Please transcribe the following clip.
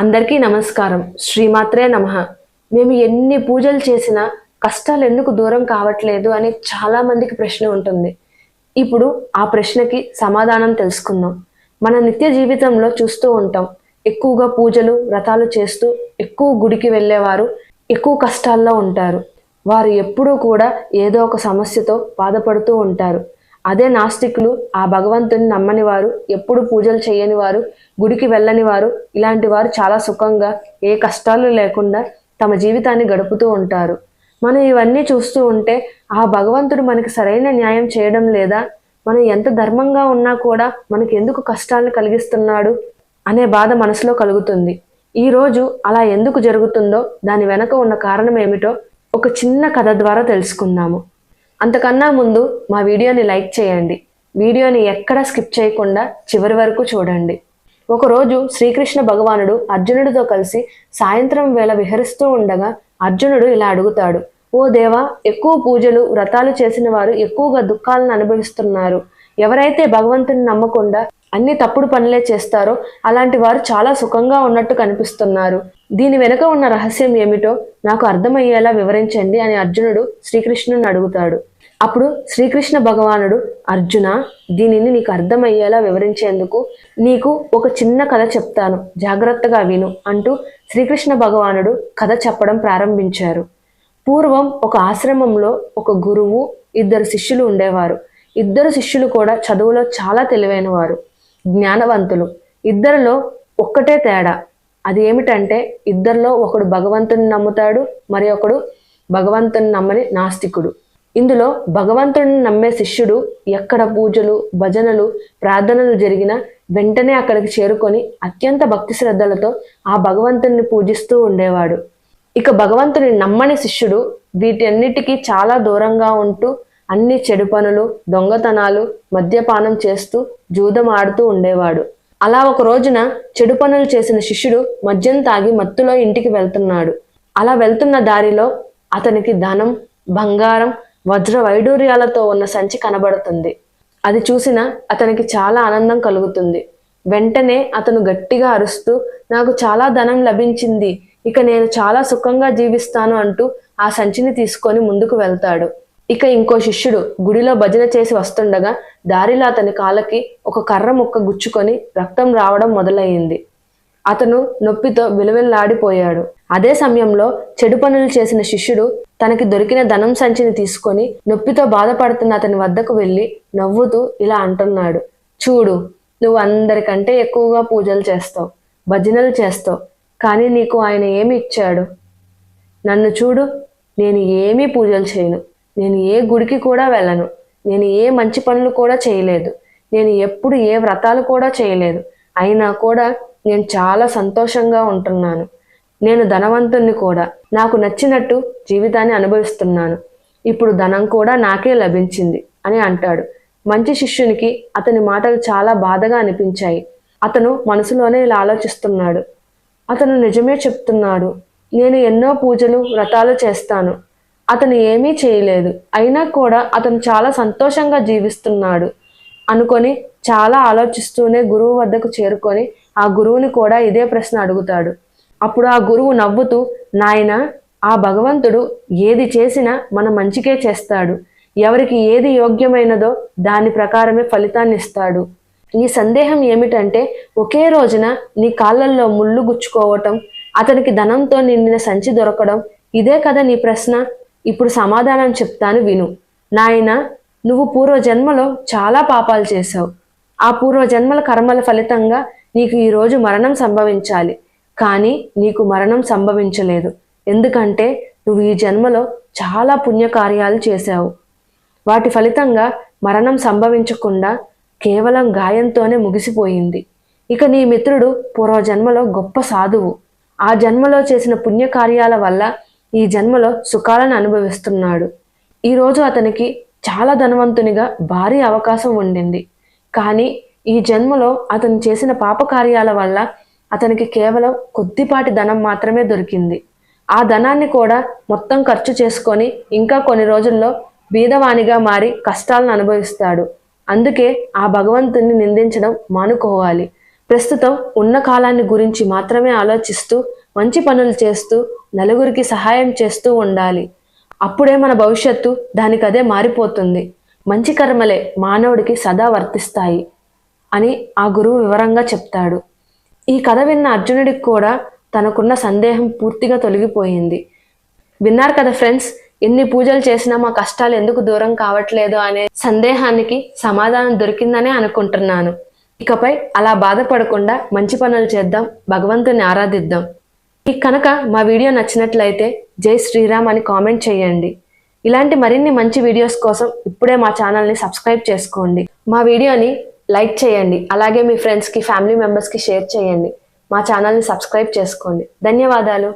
అందరికీ నమస్కారం. శ్రీమాత్రే నమ. మేము ఎన్ని పూజలు చేసినా కష్టాలు ఎందుకు దూరం కావట్లేదు అని చాలా మందికి ప్రశ్న ఉంటుంది. ఇప్పుడు ఆ ప్రశ్నకి సమాధానం తెలుసుకుందాం. మన నిత్య జీవితంలో చూస్తూ ఉంటాం. ఎక్కువగా పూజలు వ్రతాలు చేస్తూ ఎక్కువ గుడికి వెళ్ళేవారు ఎక్కువ కష్టాల్లో ఉంటారు. వారు ఎప్పుడూ కూడా ఏదో ఒక సమస్యతో బాధపడుతూ ఉంటారు. అదే నాస్తికులు ఆ భగవంతుని నమ్మని వారు ఎప్పుడు పూజలు చేయని వారు గుడికి వెళ్ళని వారు ఇలాంటి వారు చాలా సుఖంగా ఏ కష్టాలు లేకుండా తమ జీవితాన్ని గడుపుతూ ఉంటారు. మనం ఇవన్నీ చూస్తూ ఉంటే ఆ భగవంతుడు మనకి సరైన న్యాయం చేయడం లేదా మనం ఎంత ధర్మంగా ఉన్నా కూడా మనకి ఎందుకు కష్టాలను కలిగిస్తున్నాడు అనే బాధ మనసులో కలుగుతుంది. ఈ రోజు అలా ఎందుకు జరుగుతుందో దాని వెనక ఉన్న కారణం ఏమిటో ఒక చిన్న కథ ద్వారా తెలుసుకుందాము. అంతకన్నా ముందు మా వీడియోని లైక్ చేయండి. వీడియోని ఎక్కడా స్కిప్ చేయకుండా చివరి వరకు చూడండి. ఒకరోజు శ్రీకృష్ణ భగవానుడు అర్జునుడితో కలిసి సాయంత్రం వేళ విహరిస్తూ ఉండగా అర్జునుడు ఇలా అడుగుతాడు ఓ దేవా ఎక్కువ పూజలు వ్రతాలు చేసిన వారు ఎక్కువగా దుఃఖాలను అనుభవిస్తున్నారు. ఎవరైతే భగవంతుని నమ్మకుండా అన్ని తప్పుడు పనులే చేస్తారో అలాంటి వారు చాలా సుఖంగా ఉన్నట్టు కనిపిస్తున్నారు. దీని వెనుక ఉన్న రహస్యం ఏమిటో నాకు అర్థమయ్యేలా వివరించండి అని అర్జునుడు శ్రీకృష్ణుని అడుగుతాడు. అప్పుడు శ్రీకృష్ణ భగవానుడు అర్జున దీనిని నీకు అర్థమయ్యేలా వివరించేందుకు నీకు ఒక చిన్న కథ చెప్తాను. జాగ్రత్తగా విను అంటూ శ్రీకృష్ణ భగవానుడు కథ చెప్పడం ప్రారంభించారు. పూర్వం ఒక ఆశ్రమంలో ఒక గురువు ఇద్దరు శిష్యులు ఉండేవారు. ఇద్దరు శిష్యులు కూడా చదువులో చాలా తెలివైన వారు జ్ఞానవంతులు. ఇద్దరిలో ఒక్కటే తేడా అది ఏమిటంటే ఇద్దరిలో ఒకడు భగవంతుని నమ్ముతాడు మరి ఒకడు భగవంతుని నమ్మని నాస్తికుడు. ఇందులో భగవంతుడిని నమ్మే శిష్యుడు ఎక్కడ పూజలు భజనలు ప్రార్థనలు జరిగినా వెంటనే అక్కడికి చేరుకొని అత్యంత భక్తి శ్రద్ధలతో ఆ భగవంతుని పూజిస్తూ ఉండేవాడు. ఇక భగవంతుని నమ్మని శిష్యుడు వీటన్నిటికీ చాలా దూరంగా ఉంటూ అన్ని చెడు పనులు దొంగతనాలు మద్యపానం చేస్తూ జూదం ఆడుతూ ఉండేవాడు. అలా ఒక రోజున చెడు పనులు చేసిన శిష్యుడు మద్యం తాగి మత్తులో ఇంటికి వెళ్తున్నాడు. అలా వెళ్తున్న దారిలో అతనికి ధనం బంగారం వజ్ర వైడూర్యాలతో ఉన్న సంచి కనబడుతుంది. అది చూసిన అతనికి చాలా ఆనందం కలుగుతుంది. వెంటనే అతను గట్టిగా అరుస్తూ నాకు చాలా ధనం లభించింది. ఇక నేను చాలా సుఖంగా జీవిస్తాను అంటూ ఆ సంచిని తీసుకొని ముందుకు వెళ్తాడు. ఇక ఇంకో శిష్యుడు గుడిలో భజన చేసి వస్తుండగా దారిలో అతని కాళ్ళకి ఒక కర్ర ముక్క గుచ్చుకొని రక్తం రావడం మొదలయ్యింది అతను నొప్పితో విలువెల్లాడిపోయాడు. అదే సమయంలో చెడు పనులు చేసిన శిష్యుడు తనకి దొరికిన ధనం సంచిని తీసుకొని నొప్పితో బాధపడుతున్న అతని వద్దకు వెళ్ళి నవ్వుతూ ఇలా అంటున్నాడు. చూడు నువ్వు అందరికంటే ఎక్కువగా పూజలు చేస్తావు భజనలు చేస్తావు కానీ నీకు ఆయన ఏమి ఇచ్చాడు? నన్ను చూడు నేను ఏమీ పూజలు చేయను. నేను ఏ గుడికి కూడా వెళ్ళను. నేను ఏ మంచి పనులు కూడా చేయలేదు. నేను ఎప్పుడు ఏ వ్రతాలు కూడా చేయలేదు. అయినా కూడా నేను చాలా సంతోషంగా ఉంటున్నాను. నేను ధనవంతుణ్ణి కూడా. నాకు నచ్చినట్టు జీవితాన్ని అనుభవిస్తున్నాను. ఇప్పుడు ధనం కూడా నాకే లభించింది అని అంటాడు. మంచి శిష్యునికి అతని మాటలు చాలా బాధగా అనిపించాయి. అతను మనసులోనే ఇలా ఆలోచిస్తున్నాడు. అతను నిజమే చెప్తున్నాడు. నేను ఎన్నో పూజలు వ్రతాలు చేస్తాను. అతను ఏమీ చేయలేదు. అయినా కూడా అతను చాలా సంతోషంగా జీవిస్తున్నాడు అనుకొని చాలా ఆలోచిస్తూనే గురువు వద్దకు చేరుకొని ఆ గురువుని కూడా ఇదే ప్రశ్న అడుగుతాడు. అప్పుడు ఆ గురువు నవ్వుతూ నాయన ఆ భగవంతుడు ఏది చేసినా మన మంచికే చేస్తాడు. ఎవరికి ఏది యోగ్యమైనదో దాని ప్రకారమే ఫలితాన్ని ఇస్తాడు. నీ సందేహం ఏమిటంటే ఒకే రోజున నీ కాళ్ళల్లో ముళ్ళు గుచ్చుకోవటం అతనికి ధనంతో నిండిన సంచి దొరకడం ఇదే కదా నీ ప్రశ్న? ఇప్పుడు సమాధానం చెప్తాను విను. నాయన నువ్వు పూర్వజన్మలో చాలా పాపాలు చేశావు. ఆ పూర్వజన్మల కర్మల ఫలితంగా నీకు ఈరోజు మరణం సంభవించాలి. కానీ నీకు మరణం సంభవించలేదు. ఎందుకంటే నువ్వు ఈ జన్మలో చాలా పుణ్యకార్యాలు చేశావు. వాటి ఫలితంగా మరణం సంభవించకుండా కేవలం గాయంతోనే ముగిసిపోయింది. ఇక నీ మిత్రుడు పూర్వజన్మలో గొప్ప సాధువు. ఆ జన్మలో చేసిన పుణ్యకార్యాల వల్ల ఈ జన్మలో సుఖాలను అనుభవిస్తున్నాడు. ఈరోజు అతనికి చాలా ధనవంతునిగా భారీ అవకాశం ఉండింది. కానీ ఈ జన్మలో అతను చేసిన పాపకార్యాల వల్ల అతనికి కేవలం కొద్దిపాటి ధనం మాత్రమే దొరికింది. ఆ ధనాన్ని కూడా మొత్తం ఖర్చు చేసుకొని ఇంకా కొన్ని రోజుల్లో బీదవానిగా మారి కష్టాలను అనుభవిస్తాడు. అందుకే ఆ భగవంతుని నిందించడం మానుకోవాలి. ప్రస్తుతం ఉన్న కాలాన్ని గురించి మాత్రమే ఆలోచిస్తూ మంచి పనులు చేస్తూ నలుగురికి సహాయం చేస్తూ ఉండాలి. అప్పుడే మన భవిష్యత్తు దానికదే మారిపోతుంది. మంచి కర్మలే మానవుడికి సదా వర్తిస్తాయి అని ఆ గురువు వివరంగా చెప్తాడు. ఈ కథ విన్న అర్జునుడికి కూడా తనకున్న సందేహం పూర్తిగా తొలగిపోయింది. విన్నారు కదా ఫ్రెండ్స్ ఎన్ని పూజలు చేసినా మా కష్టాలు ఎందుకు దూరం కావట్లేదు అనే సందేహానికి సమాధానం దొరికిందనే అనుకుంటున్నాను. ఇకపై అలా బాధపడకుండా మంచి పనులు చేద్దాం భగవంతుని ఆరాధిద్దాం. మీకు కనుక మా వీడియో నచ్చినట్లయితే జై శ్రీరామ్ అని కామెంట్ చేయండి. ఇలాంటి మరిన్ని మంచి వీడియోస్ కోసం ఇప్పుడే మా ఛానల్ని సబ్స్క్రైబ్ చేసుకోండి. మా వీడియోని లైక్ చేయండి. అలాగే మీ ఫ్రెండ్స్కి ఫ్యామిలీ మెంబర్స్కి షేర్ చేయండి. మా ఛానల్ని సబ్స్క్రైబ్ చేసుకోండి. ధన్యవాదాలు.